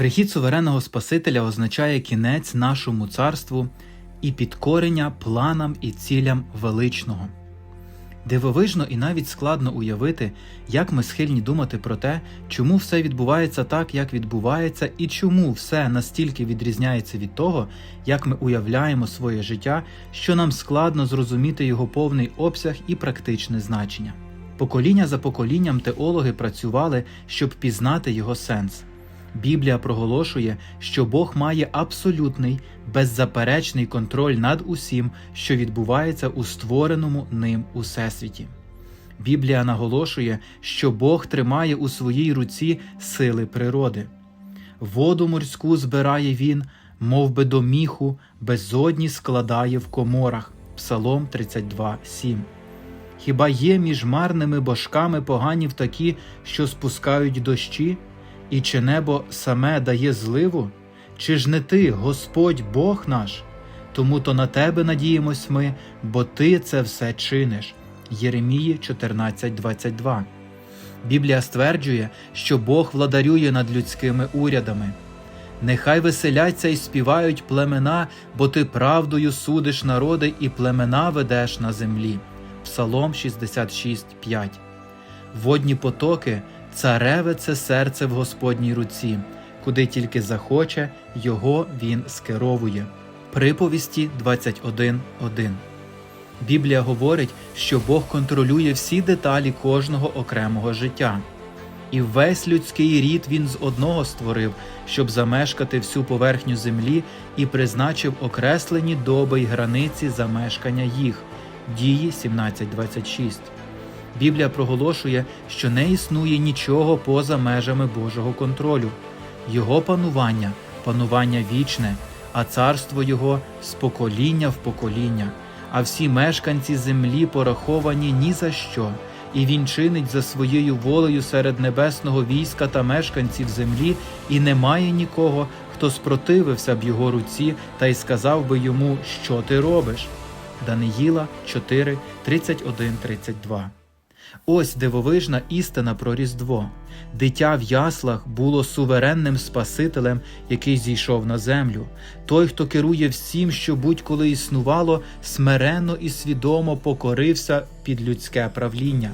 Прихід суверенного Спасителя означає кінець нашому царству і підкорення планам і цілям величного. Дивовижно і навіть складно уявити, як ми схильні думати про те, чому все відбувається так, як відбувається, і чому все настільки відрізняється від того, як ми уявляємо своє життя, що нам складно зрозуміти його повний обсяг і практичне значення. Покоління за поколінням теологи працювали, щоб пізнати його сенс. Біблія проголошує, що Бог має абсолютний, беззаперечний контроль над усім, що відбувається у створеному ним усесвіті. Біблія наголошує, що Бог тримає у своїй руці сили природи. Воду морську збирає він, мов би до міху, безодні складає в коморах. Псалом 32,7 Хіба є між марними божками поганів такі, що спускають дощі? І чи небо саме дає зливу? Чи ж не ти, Господь Бог наш? Тому то на тебе надіємось ми, бо ти це все чиниш. Єремії 14:22 Біблія стверджує, що Бог владарює над людськими урядами. Нехай веселяться і співають племена, бо ти правдою судиш народи і племена ведеш на землі. Псалом 66,5 Водні потоки цареве це серце в Господній руці, куди тільки захоче, його він скеровує. Приповісті 21.1 Біблія говорить, що Бог контролює всі деталі кожного окремого життя. І весь людський рід він з одного створив, щоб замешкати всю поверхню землі і призначив окреслені доби й границі замешкання їх. Дії 17.26 Біблія проголошує, що не існує нічого поза межами Божого контролю, Його панування панування вічне, а царство Його з покоління в покоління, а всі мешканці землі пораховані ні за що, і Він чинить за своєю волею серед небесного війська та мешканців землі, і немає нікого, хто спротивився б його руці та й сказав би йому, що ти робиш. Даниїла 4, 31, 32 Ось дивовижна істина про Різдво. Дитя в яслах було суверенним Спасителем, який зійшов на землю. Той, хто керує всім, що будь-коли існувало, смиренно і свідомо покорився під людське правління.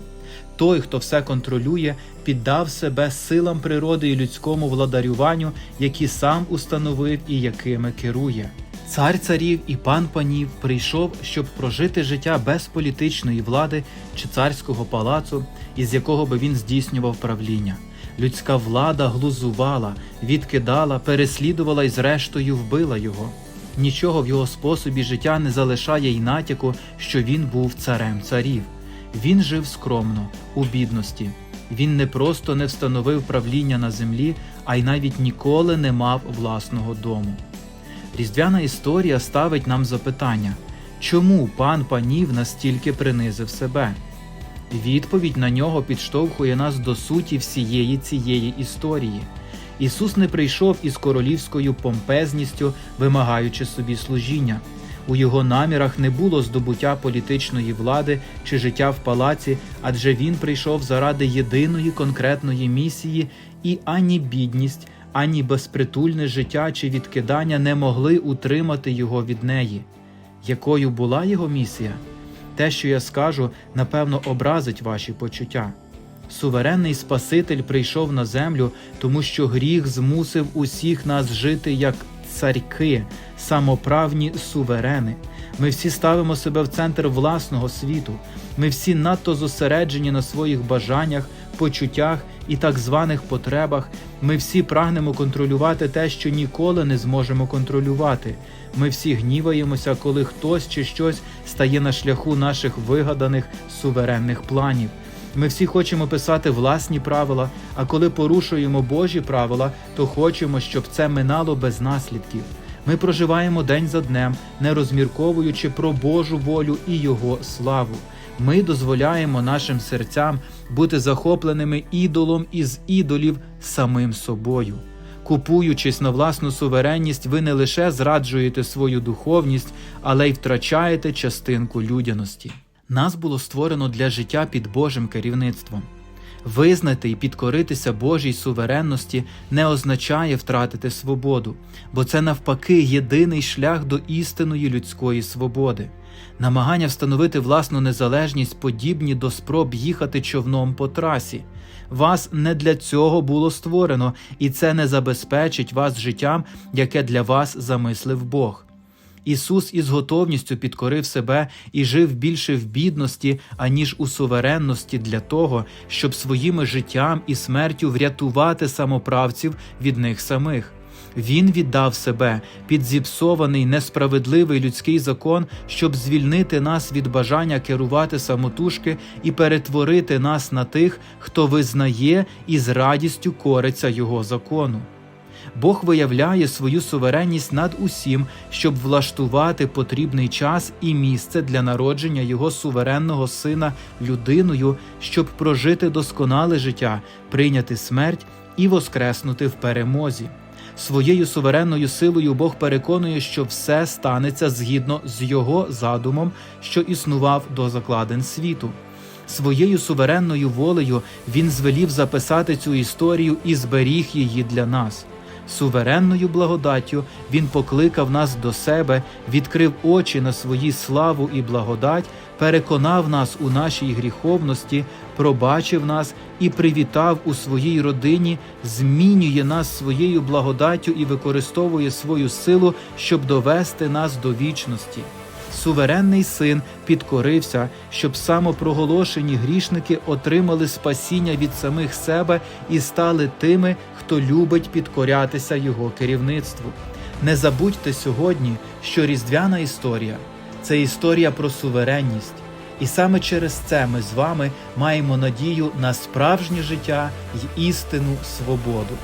Той, хто все контролює, піддав себе силам природи і людському владарюванню, які сам установив і якими керує. Цар царів і пан панів прийшов, щоб прожити життя без політичної влади чи царського палацу, із якого би він здійснював правління. Людська влада глузувала, відкидала, переслідувала і, зрештою, вбила його. Нічого в його способі життя не залишає й натяку, що він був царем царів. Він жив скромно, у бідності. Він не просто не встановив правління на землі, а й навіть ніколи не мав власного дому. Різдвяна історія ставить нам запитання, чому пан панів настільки принизив себе? Відповідь на нього підштовхує нас до суті всієї цієї історії. Ісус не прийшов із королівською помпезністю, вимагаючи собі служіння. У його намірах не було здобуття політичної влади чи життя в палаці, адже він прийшов заради єдиної конкретної місії, і ані бідність, ані безпритульне життя чи відкидання не могли утримати його від неї. Якою була його місія? Те, що я скажу, напевно, образить ваші почуття. Суверенний Спаситель прийшов на землю, тому що гріх змусив усіх нас жити як царьки, самоправні суверени. Ми всі ставимо себе в центр власного світу. Ми всі надто зосереджені на своїх бажаннях, почуттях і так званих потребах. Ми всі прагнемо контролювати те, що ніколи не зможемо контролювати. Ми всі гніваємося, коли хтось чи щось стає на шляху наших вигаданих суверенних планів. Ми всі хочемо писати власні правила, а коли порушуємо Божі правила, то хочемо, щоб це минало без наслідків. Ми проживаємо день за днем, не розмірковуючи про Божу волю і Його славу. Ми дозволяємо нашим серцям бути захопленими ідолом із ідолів самим собою. Купуючись на власну суверенність, ви не лише зраджуєте свою духовність, але й втрачаєте частинку людяності. Нас було створено для життя під Божим керівництвом. Визнати і підкоритися Божій суверенності не означає втратити свободу, бо це навпаки єдиний шлях до істинної людської свободи. Намагання встановити власну незалежність подібні до спроб їхати човном по трасі. Вас не для цього було створено, і це не забезпечить вас життям, яке для вас замислив Бог. Ісус із готовністю підкорив себе і жив більше в бідності, аніж у суверенності для того, щоб своїми життям і смертю врятувати самоправців від них самих. Він віддав себе під зіпсований несправедливий людський закон, щоб звільнити нас від бажання керувати самотужки і перетворити нас на тих, хто визнає і з радістю кориться його закону. Бог виявляє свою суверенність над усім, щоб влаштувати потрібний час і місце для народження його суверенного сина людиною, щоб прожити досконале життя, прийняти смерть і воскреснути в перемозі. Своєю суверенною силою Бог переконує, що все станеться згідно з його задумом, що існував до закладин світу. Своєю суверенною волею він звелів записати цю історію і зберіг її для нас. Суверенною благодаттю Він покликав нас до себе, відкрив очі на свої славу і благодать, переконав нас у нашій гріховності, пробачив нас і привітав у своїй родині, змінює нас своєю благодаттю і використовує свою силу, щоб довести нас до вічності. Суверенний син підкорився, щоб самопроголошені грішники отримали спасіння від самих себе і стали тими, хто любить підкорятися його керівництву. Не забудьте сьогодні, що різдвяна історія це історія про суверенність, і саме через це ми з вами маємо надію на справжнє життя й істинну свободу.